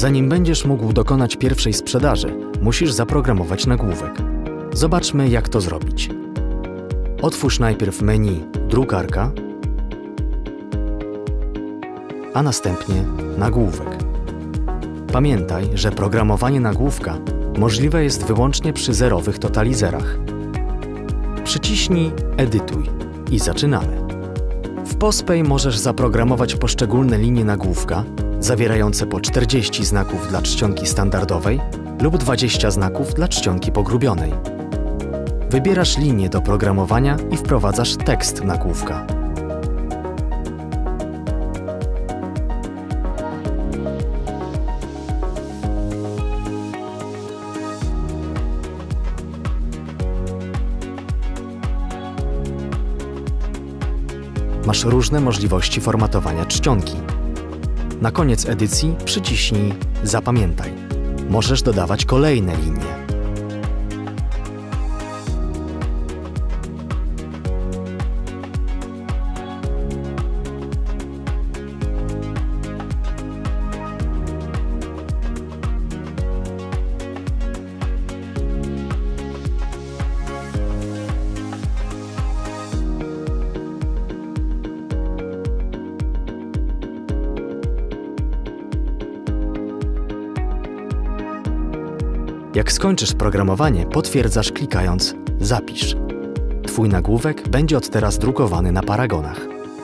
Zanim będziesz mógł dokonać pierwszej sprzedaży, musisz zaprogramować nagłówek. Zobaczmy, jak to zrobić. Otwórz najpierw menu Drukarka, a następnie Nagłówek. Pamiętaj, że programowanie nagłówka możliwe jest wyłącznie przy zerowych totalizerach. Przyciśnij Edytuj i zaczynamy. W Pospay możesz zaprogramować poszczególne linie nagłówka, zawierające po 40 znaków dla czcionki standardowej lub 20 znaków dla czcionki pogrubionej. Wybierasz linię do programowania i wprowadzasz tekst nagłówka. Masz różne możliwości formatowania czcionki. Na koniec edycji przyciśnij Zapamiętaj. Możesz dodawać kolejne linie. Jak skończysz programowanie, potwierdzasz klikając Zapisz. Twój nagłówek będzie od teraz drukowany na paragonach.